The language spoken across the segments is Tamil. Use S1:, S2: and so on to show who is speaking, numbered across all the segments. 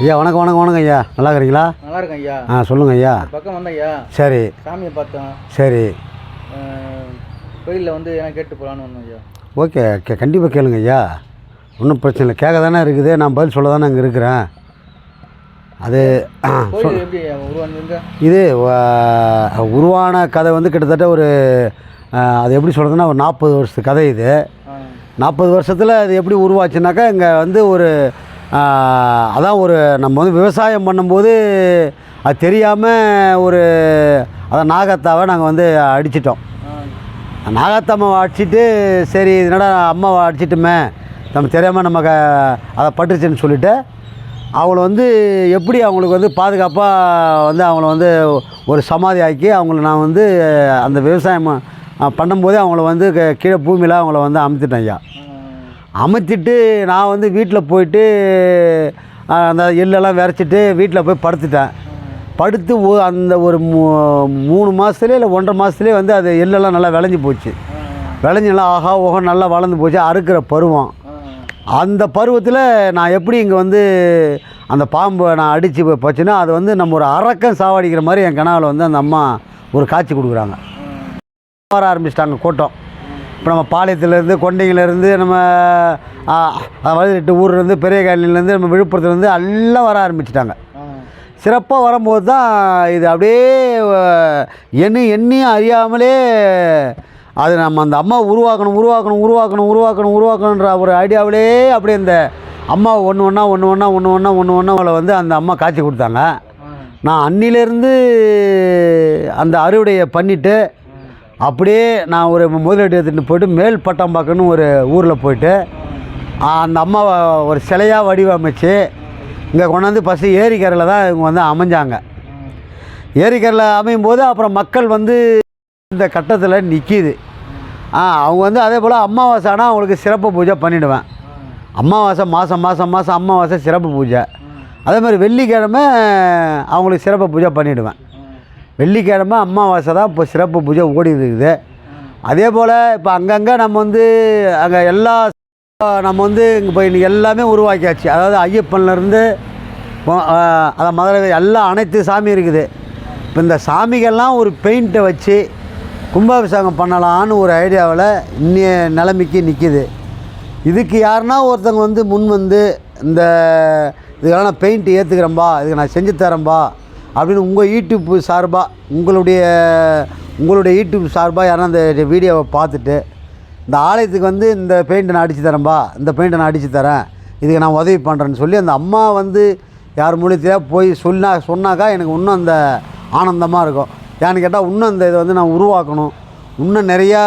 S1: ஐயா வணக்கம் வணக்கம் வணக்கம் ஐயா. நல்லா இருக்கிறீங்களா?
S2: நல்லா இருக்கேன் ஐயா.
S1: ஆ சொல்லுங்கள் ஐயா.
S2: பக்கம் வந்தேன் ஐயா
S1: சரி.
S2: சாமியை பார்த்தேன்.
S1: சரி.
S2: கோயிலில் வந்து என்ன கேட்டு போகலான்னு வந்தோம் ஐயா.
S1: ஓகே கே கண்டிப்பாக கேளுங்க ஐயா. ஒன்றும் பிரச்சனை இல்லை. கேட்க தானே இருக்குது. நான் பதில் சொல்ல தானே அங்கே இருக்கிறேன். அது
S2: எப்படி
S1: இது உருவான கதை வந்து கிட்டத்தட்ட ஒரு அது எப்படி சொல்கிறதுன்னா ஒரு நாற்பது வருஷத்து கதை இது. நாற்பது வருஷத்தில் அது எப்படி உருவாச்சுனாக்கா இங்கே வந்து ஒரு அதான் ஒரு நம்ம வந்து விவசாயம் பண்ணும்போது அது தெரியாமல் ஒரு அதான் நாகத்தாவை நாங்கள் வந்து அடிச்சிட்டோம். நாகத்தம்மாவை அடிச்சிட்டு சரி என்னடா அம்மாவை அடிச்சிட்டுமே நம்ம தெரியாமல் நம்ம க அதை பட்டுருச்சுன்னு சொல்லிட்டு அவங்கள வந்து எப்படி அவங்களுக்கு வந்து பாதுகாப்பாக வந்து அவங்கள வந்து ஒரு சமாதி ஆக்கி அவங்கள நான் வந்து அந்த விவசாயம் பண்ணும்போதே அவங்கள வந்து கீழே பூமியில் அவங்கள வந்து அமுத்துட்டேன் ஐயா. அமைச்சிட்டு நான் வந்து வீட்டில் போயிட்டு அந்த எள்ளெல்லாம் விரைச்சிட்டு வீட்டில் போய் படுத்துட்டேன். படுத்து ஓ அந்த ஒரு மூ மூணு மாதத்துலேயே இல்லை ஒன்றரை மாதத்துலேயே வந்து அது எள்ளெல்லாம் நல்லா விளைஞ்சி போச்சு. விளைஞ்சி நல்லா ஆஹா ஓஹோ நல்லா வளர்ந்து போச்சு. அறுக்கிற பருவம். அந்த பருவத்தில் நான் எப்படி இங்கே வந்து அந்த பாம்பை நான் அடித்து போச்சுன்னா அது வந்து நம்ம ஒரு அரக்கம் சாவடிக்கிற மாதிரி என் கனவில் வந்து அந்த அம்மா ஒரு காட்சி கொடுக்குறாங்க. வர ஆரம்பிச்சிட்டாங்க கூட்டம். இப்போ நம்ம பாளையத்துலேருந்து கொண்டைங்கிலேருந்து நம்ம வழுதிட்டு ஊர்லேருந்து பெரிய காலனிலேருந்து நம்ம விழுப்புரத்துலேருந்து எல்லாம் வர ஆரம்பிச்சிட்டாங்க. சிறப்பாக வரும்போது தான் இது அப்படியே எண்ணி எண்ணியும் அறியாமலே அது நம்ம அந்த அம்மா உருவாக்கணும் உருவாக்கணும் உருவாக்கணும் உருவாக்கணும் உருவாக்கணுன்ற ஒரு ஐடியாவிலே அப்படியே இந்த அம்மா ஒன்று ஒன்றா ஒன்று ஒன்றா ஒன்று ஒன்றா ஒன்று ஒன்றா அவளை வந்து அந்த அம்மா காட்சி கொடுத்தாங்க. நான் அன்னிலேருந்து அந்த அறுவடையை பண்ணிவிட்டு அப்படியே நான் ஒரு முதலீடு எடுத்துகிட்டு போயிட்டு மேல் பட்டம்பாக்கன்னு ஒரு ஊரில் போயிட்டு அந்த அம்மாவை ஒரு சிலையாக வடிவமைச்சு இங்கே கொண்டாந்து ஃபஸ்ட்டு ஏரிக்கரையில் தான் இவங்க வந்து அமைஞ்சாங்க. ஏரிக்கரையில் அமையும் போது அப்புறம் மக்கள் வந்து இந்த கட்டத்தில் நிற்கிது ஆ அவங்க வந்து அதே போல் அமாவாசை ஆனால் அவங்களுக்கு சிறப்பு பூஜை பண்ணிவிடுவேன் அமாவாசை மாதம் மாதம் மாதம் அமாவாசை சிறப்பு பூஜை. அதே மாதிரி வெள்ளிக்கிழமை அவங்களுக்கு சிறப்பு பூஜை பண்ணிவிடுவேன் வெள்ளிக்கிழமை அம்மாவாசை தான் இப்போ சிறப்பு பூஜை ஓடி இருக்குது. அதே போல் இப்போ அங்கங்கே நம்ம வந்து அங்கே எல்லா நம்ம வந்து இங்கே இப்போ இன்னைக்கு எல்லாமே உருவாக்கியாச்சு. அதாவது ஐயப்பன்லேருந்து அதை மதுரை எல்லாம் அனைத்து சாமி இருக்குது. இப்போ இந்த சாமிகள்லாம் ஒரு பெயிண்ட்டை வச்சு கும்பாபிஷேகம் பண்ணலான்னு ஒரு ஐடியாவில் இன்னைய நிலைமைக்கு நிற்கிது இதுக்கு யாருன்னா ஒருத்தவங்க வந்து முன் வந்து இந்த இதுக்கெல்லாம் நான் பெயிண்ட் ஏற்றுக்கிறேன்பா இதுக்கு நான் செஞ்சு தரேன்பா அப்படின்னு உங்கள் யூடியூப் சார்பாக உங்களுடைய உங்களுடைய யூடியூப் சார்பாக யாரும் அந்த வீடியோவை பார்த்துட்டு இந்த ஆலயத்துக்கு வந்து இந்த பெயிண்ட்டை நான் அடித்து தரேன்பா இந்த பெயிண்ட்டை நான் அடித்து தரேன் இதுக்கு நான் உதவி பண்ணுறேன்னு சொல்லி அந்த அம்மா வந்து யார் மூலியத்தையாக போய் சொன்னா சொன்னாக்கா எனக்கு இன்னும் அந்த ஆனந்தமாக இருக்கும். ஏன்னு கேட்டால் இன்னும் இந்த இதை வந்து நான் உருவாக்கணும். இன்னும் நிறையா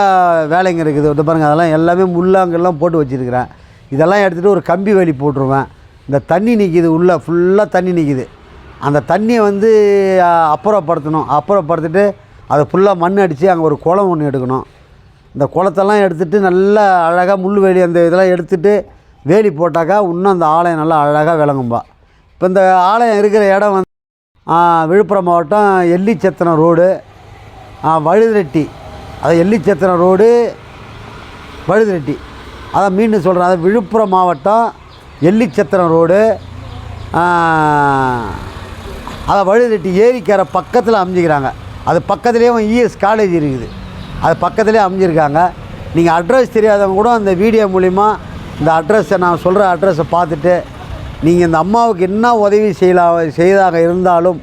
S1: வேலைங்க இருக்குது. வந்து பாருங்கள் அதெல்லாம் எல்லாமே முள்ளாங்கெல்லாம் போட்டு வச்சுருக்கிறேன். இதெல்லாம் எடுத்துகிட்டு ஒரு கம்பி வேலி போட்டுருவேன். இந்த தண்ணி நிற்கிது உள்ளே ஃபுல்லாக தண்ணி நிற்கிது அந்த தண்ணியை வந்து அப்புறப்படுத்தணும். அப்புறப்படுத்திட்டு அதை ஃபுல்லாக மண் அடித்து அங்கே ஒரு குளம் ஒன்று எடுக்கணும். இந்த குளத்தெல்லாம் எடுத்துகிட்டு நல்லா அழகாக முள் வேலி அந்த இதெல்லாம் எடுத்துகிட்டு வேலி போட்டாக்கா இன்னும் அந்த ஆலயம் நல்லா அழகாக விளங்கும்பா. இப்போ இந்த ஆலயம் இருக்கிற இடம் வந்து விழுப்புரம் மாவட்டம் எல்லிச்சத்திரம் ரோடு வழுதிரட்டி. அது எல்லிச்சத்திரம் ரோடு வழுதிரட்டி. அதான் மீண்டும் சொல்கிறேன் அது விழுப்புரம் மாவட்டம் எல்லிச்சத்திரம் ரோடு அதை வழுதட்டி ஏரிக்கரை பக்கத்தில் அமைஞ்சிக்கிறாங்க. அது பக்கத்துலேயே இஎஸ் காலேஜ் இருக்குது. அது பக்கத்துலேயே அமைஞ்சிருக்காங்க. நீங்கள் அட்ரஸ் தெரியாதவங்க கூட அந்த வீடியோ மூலிமா இந்த அட்ரஸை நான் சொல்கிற அட்ரஸை பார்த்துட்டு நீங்கள் இந்த அம்மாவுக்கு என்ன உதவி செய்யலாம் செய்தாக இருந்தாலும்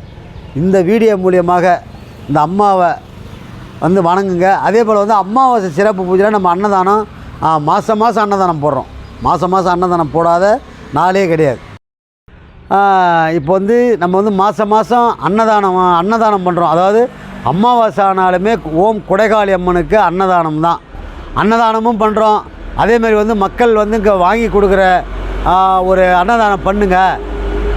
S1: இந்த வீடியோ மூலியமாக இந்த அம்மாவை வந்து வணங்குங்க. அதே போல் வந்து அம்மாவாசை சிறப்பு பூஜையில் நம்ம அன்னதானம் மாதம் மாதம் அன்னதானம் போடுறோம். மாதம் மாதம் அன்னதானம் போடாத நாளே கிடையாது. இப்போ வந்து நம்ம வந்து மாதம் மாதம் அன்னதானம் அன்னதானம் பண்ணுறோம் அதாவது அமாவாசை ஆனாலுமே ஓம் குடைகாளி அம்மனுக்கு அன்னதானம் தான். அன்னதானமும் பண்ணுறோம் அதேமாரி வந்து மக்கள் வந்து இங்கே வாங்கி கொடுக்குற ஒரு அன்னதானம் பண்ணுங்க.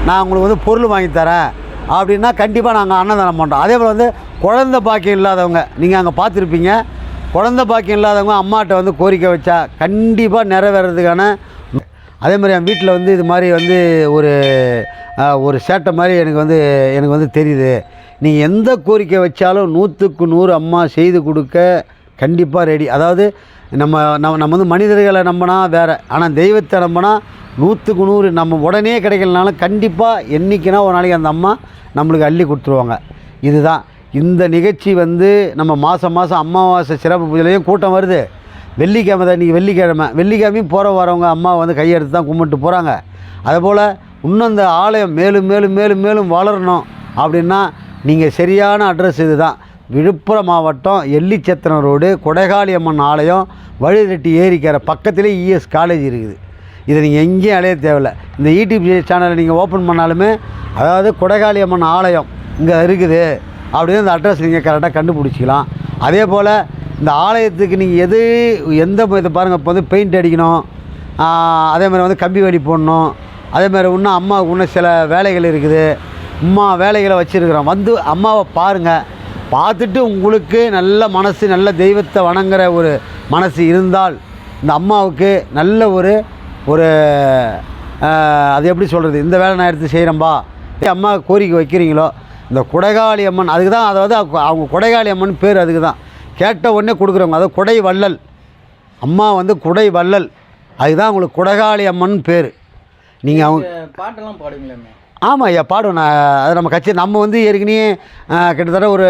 S1: நான் உங்களுக்கு வந்து பொருள் வாங்கி தரேன். அப்படின்னா கண்டிப்பாக நாங்கள் அன்னதானம் பண்ணுறோம் அதே போல் வந்து குழந்த பாக்கியம் இல்லாதவங்க நீங்கள் அங்கே பார்த்துருப்பீங்க. குழந்த பாக்கியம் இல்லாதவங்க அம்மாட்ட வந்து கோரிக்கை வச்சா கண்டிப்பாக நிறைவேறதுக்கான அதே மாதிரி என் வீட்டில் வந்து இது மாதிரி வந்து ஒரு ஒரு சேட்டை மாதிரி எனக்கு வந்து எனக்கு வந்து தெரியுது. நீங்கள் எந்த கோரிக்கை வச்சாலும் நூற்றுக்கு நூறு அம்மா செய்து கொடுக்க கண்டிப்பாக ரெடி அதாவது நம்ம நம்ம நம்ம வந்து மனிதர்களை நம்பினா வேறு ஆனால் தெய்வத்தை நம்பினா நூற்றுக்கு நூறு நம்ம உடனே கிடைக்கலனாலும் கண்டிப்பாக என்றைக்குனா ஒரு நாளைக்கு அந்த அம்மா நம்மளுக்கு அள்ளி கொடுத்துருவாங்க. இதுதான். இந்த நிகழ்ச்சி வந்து நம்ம மாதம் மாதம் அமாவாசை சிறப்பு பூஜையிலையும் கூட்டம் வருது. வெள்ளிக்கிழமை தான் இன்றைக்கி வெள்ளிக்கிழமை. வெள்ளிக்கிழமையும் போகிற வரவங்க அம்மா வந்து கையெடுத்து தான் கும்பிட்டு போகிறாங்க அதுபோல் இன்னும் இந்த ஆலயம் மேலும் மேலும் மேலும் மேலும் வளரணும் அப்படின்னா நீங்கள் சரியான அட்ரஸ் இது தான் விழுப்புரம் மாவட்டம் எல்லிச்சத்திரம் ரோடு கொடைகாளியம்மன் ஆலயம் வழிதட்டி ஏரிக்கிற பக்கத்திலே இஎஸ் காலேஜ் இருக்குது. இதை நீங்கள் எங்கேயும் அலைய தேவையில்ல. இந்த யூடியூப் சேனலை நீங்கள் ஓப்பன் பண்ணாலுமே அதாவது கொடைகாளியம்மன் ஆலயம் இங்கே இருக்குது அப்படின்னு அந்த அட்ரஸ் நீங்கள் கரெக்டாக கண்டுபிடிச்சிக்கலாம். அதே போல் இந்த ஆலயத்துக்கு நீங்கள் எது எந்த இதை பாருங்கள் இப்போ வந்து பெயிண்ட் அடிக்கணும். அதே மாதிரி வந்து கம்பி வேலி போடணும். அதே மாதிரி இன்னும் அம்மாவுக்கு இன்னும் சில வேலைகள் இருக்குது. அம்மா வேலைகளை வச்சுருக்குறோம். வந்து அம்மாவை பாருங்கள் பார்த்துட்டு உங்களுக்கு நல்ல மனசு நல்ல தெய்வத்தை வணங்குற ஒரு மனசு இருந்தால் இந்த அம்மாவுக்கு நல்ல ஒரு ஒரு அது எப்படி சொல்கிறது இந்த வேலை நான் எடுத்து செய்கிறேன்பா அம்மா கோரிக்கை வைக்கிறீங்களோ? இந்த குடைகாளி அம்மன் அதுக்கு தான் அதாவது அவங்க குடைகாளி அம்மன் பேர் அதுக்கு தான் கேட்ட உடனே கொடுக்குறவங்க அதாவது குடை வள்ளல். அம்மா வந்து குடை வள்ளல். அதுதான் உங்களுக்கு குடைகாளி அம்மன் பேர். நீங்கள் அவங்க
S2: பாட்டெல்லாம் பாடுவீங்களாமே.
S1: ஆமாம் ஐயா பாடுவேன் நான். அது நம்ம கட்சி நம்ம வந்து ஏற்கனவே கிட்டத்தட்ட ஒரு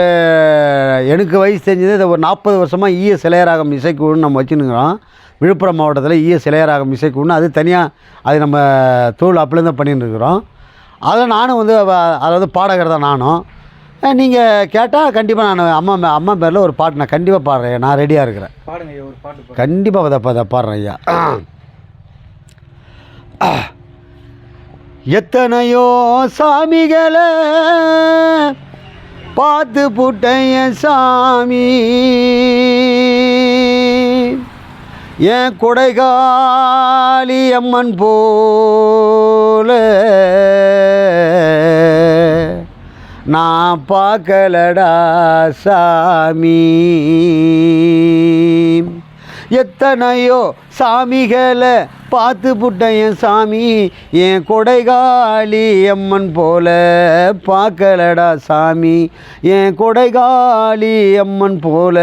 S1: எனக்கு வயசு தெரிஞ்சது இது ஒரு நாற்பது வருஷமாக ஈய சிலையராகம் இசைக்குழுன்னு நம்ம வச்சுருக்கிறோம் விழுப்புரம் மாவட்டத்தில் ஈய சிலையராகம் இசைக்குழுன்னு அது தனியாக அது நம்ம தொழில் அப்பலேருந்து பண்ணிட்டு இருக்கிறோம் அதில் நானும் வந்து அதாவது பாடகர் தான் நானும். நீங்கள் கேட்டால் கண்டிப்பாக நான் அம்மா அம்மா பேரில் ஒரு பாட்டு நான் கண்டிப்பாக பாடுறேன். நான் ரெடியாக இருக்கிறேன்.
S2: பாடுங்க ஒரு பாட்டு
S1: கண்டிப்பாக அதை அதை பாடுறேன் ஐயா. எத்தனையோ சாமிகளை பார்த்து புட்டைய சாமி. என் கொடைகாளி அம்மன் போல நான் பார்க்கலடா சாமி. எத்தனையோ சாமிகளை பார்த்து புட்டேன் என் சாமி. என் கொடைகாலி அம்மன் போல பார்க்கலடா சாமி. என் கொடைகாலி அம்மன் போல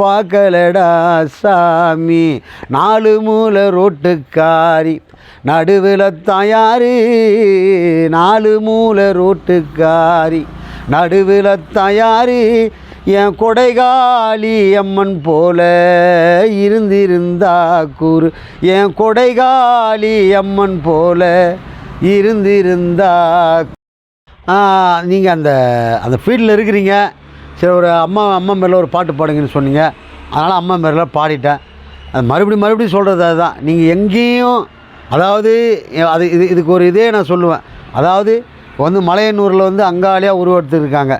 S1: பார்க்கலடா சாமி. நாலு மூலை ரோட்டுக்காரி நடுவில் தாயாரு. நாலு மூலை ரோட்டுக்காரி நடுவில் தாயாரு. என் கொடைகாளி அம்மன் போல இருந்திருந்தா கூறு. என் கொடைகாலி அம்மன் போல இருந்திருந்தா நீங்கள் அந்த அந்த ஃபீல்டில் இருக்கிறீங்க. சரி ஒரு அம்மா அம்மா மேலே ஒரு பாட்டு பாடுங்கன்னு சொன்னீங்க. அதனால் அம்மா மேலே பாடிட்டேன். அது மறுபடியும் மறுபடியும் சொல்கிறது அதுதான். நீங்கள் எங்கேயும் அதாவது அது இது இதுக்கு ஒரு இதே நான் சொல்லுவேன். அதாவது வந்து மலையனூரில் வந்து அங்காளியாக உருவெடுத்துருக்காங்க.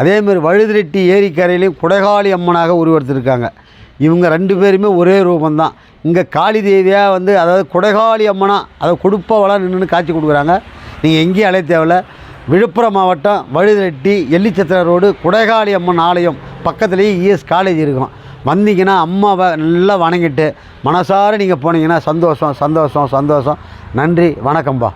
S1: அதேமாரி வழுதிரெட்டி ஏரிக்கரையிலையும் குடைகாளி அம்மனாக உருவெடுத்திருக்காங்க. இவங்க ரெண்டு பேருமே ஒரே ரூபந்தான் இங்கே காளி தேவியாக வந்து அதாவது குடைகாளி அம்மனா அதை கொடுப்பவளாக நின்று காட்சி கொடுக்குறாங்க. நீங்கள் எங்கேயும் அலைய தேவையில்ல. விழுப்புரம் மாவட்டம் வழுதிரெட்டி எல்லிச்சத்திர ரோடு குடைகாளி அம்மன் ஆலயம் பக்கத்துலேயே இஎஸ் காலேஜ் இருக்கும். வந்தீங்கன்னா அம்மாவை நல்லா வணங்கிட்டு மனசார நீங்கள் போனீங்கன்னா சந்தோஷம் சந்தோஷம் சந்தோஷம். நன்றி வணக்கம்பா.